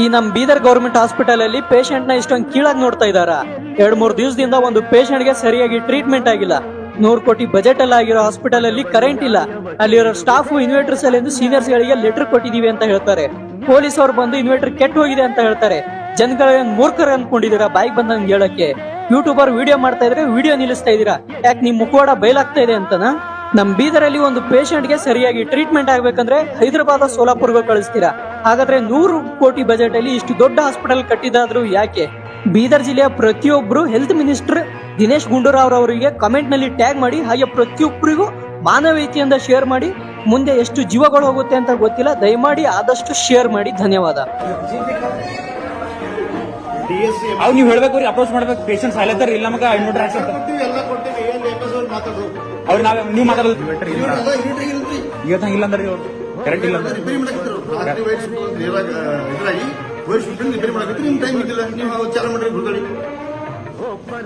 ಈ ನಮ್ Bidar government hospital ಅಲ್ಲಿ ಪೇಷಂಟ್ನ ಇಷ್ಟೊಂದು ಕೀಳಾಗಿ ನೋಡ್ತಾ ಇದಾರ. ಎರಡ್ ಮೂರ್ ದಿವಸದಿಂದ ಒಂದು ಪೇಷಂಟ್ಗೆ ಸರಿಯಾಗಿ ಟ್ರೀಟ್ಮೆಂಟ್ ಆಗಿಲ್ಲ. ನೂರ್ ಕೋಟಿ ಬಜೆಟ್ ಅಲ್ಲಿ ಆಗಿರೋ ಹಾಸ್ಪಿಟಲ್ ಅಲ್ಲಿ ಕರೆಂಟ್ ಇಲ್ಲ. ಅಲ್ಲಿರೋ ಸ್ಟಾಫ್ ಇನ್ವರ್ಟರ್ಸ್ ಅಲ್ಲಿ ಸೀನಿಯರ್ಸ್ ಗಳಿಗೆ ಲೆಟರ್ ಕೊಟ್ಟಿದೀವಿ ಅಂತ ಹೇಳ್ತಾರೆ. ಪೊಲೀಸ್ ಅವ್ರು ಬಂದು ಇನ್ವರ್ಟರ್ ಕೆಟ್ಟು ಹೋಗಿದೆ ಅಂತ ಹೇಳ್ತಾರೆ. ಜನಗಳನ್ನ ಮೂರ್ಖರ ಅನ್ಕೊಂಡಿದೀರಾ ಬಾಯಿಗೆ ಬಂದಂಗ್ ಹೇಳಕ್ಕೆ. ಯೂಟ್ಯೂಬರ್ ವಿಡಿಯೋ ಮಾಡ್ತಾ ಇದ್ರೆ ವಿಡಿಯೋ ನಿಲ್ಲಿಸ್ತಾ ಇದೀರಾ ಯಾಕೆ ನಿಮ್ ಮುಖವಾಡ ಬಯಲಾಗ್ತಾ ಇದೆ ಅಂತನಾ? ನಮ್ ಬೀದರಲ್ಲಿ ಒಂದು ಪೇಷಂಟ್ಗೆ ಸರಿಯಾಗಿ ಟ್ರೀಟ್ಮೆಂಟ್ ಆಗ್ಬೇಕಂದ್ರೆ ಹೈದರಾಬಾದ್ ಸೋಲಾಪುರ್ಗೆ ಕಳಿಸ್ತೀರಾ. ಹಾಗಾದ್ರೆ ನೂರು ಕೋಟಿ ಬಜೆಟ್ ಅಲ್ಲಿ ಇಷ್ಟು ದೊಡ್ಡ ಹಾಸ್ಪಿಟಲ್ ಕಟ್ಟಿದಾದ್ರು ಯಾಕೆ? ಬೀದರ್ ಜಿಲ್ಲೆಯ ಪ್ರತಿಯೊಬ್ಬರು ಹೆಲ್ತ್ ಮಿನಿಸ್ಟರ್ ದಿನೇಶ್ ಗುಂಡೂರಾವ್ ಅವರಿಗೆ ಕಮೆಂಟ್ನಲ್ಲಿ ಟ್ಯಾಗ್ ಮಾಡಿ ಹಾಗೆ ಪ್ರತಿಯೊಬ್ಬರಿಗೂ ಮಾನವೀಯತೆಯಿಂದ ಶೇರ್ ಮಾಡಿ ಮುಂದೆ ಎಷ್ಟು ಜೀವಗಳು ಹೋಗುತ್ತೆ ಅಂತ ಗೊತ್ತಿಲ್ಲ ದಯಮಾಡಿ ಆದಷ್ಟು ಶೇರ್ ಮಾಡಿ ಧನ್ಯವಾದ. ಅವ್ ನೀವ್ ಹೇಳ್ಬೇಕು ರೀ ಅಪ್ರೋಚ್ ಮಾಡ್ಬೇಕು ಇಲ್ಲ ನಮಗ ಅವ್ರು ನಾವೇ ನೀವು ಮಾತಾಡೋದು. ಇಲ್ಲ ಅಂದ್ರೆ. ಕರೆಕ್ಟ್ ಇಲ್ಲ ರಾತ್ರಿ ವಯಸ್ಸು ಇದ್ರಾಗ ವೈಟ್ ಶಿಫ್ಟ್ ನಿಮ್ಮ ಟೈಮ್ ಇದ್ದಿಲ್ಲ ನೀವು ಚಾಲ ಮಾಡ್ರಿ ಗುರುಗಳಿಗೆ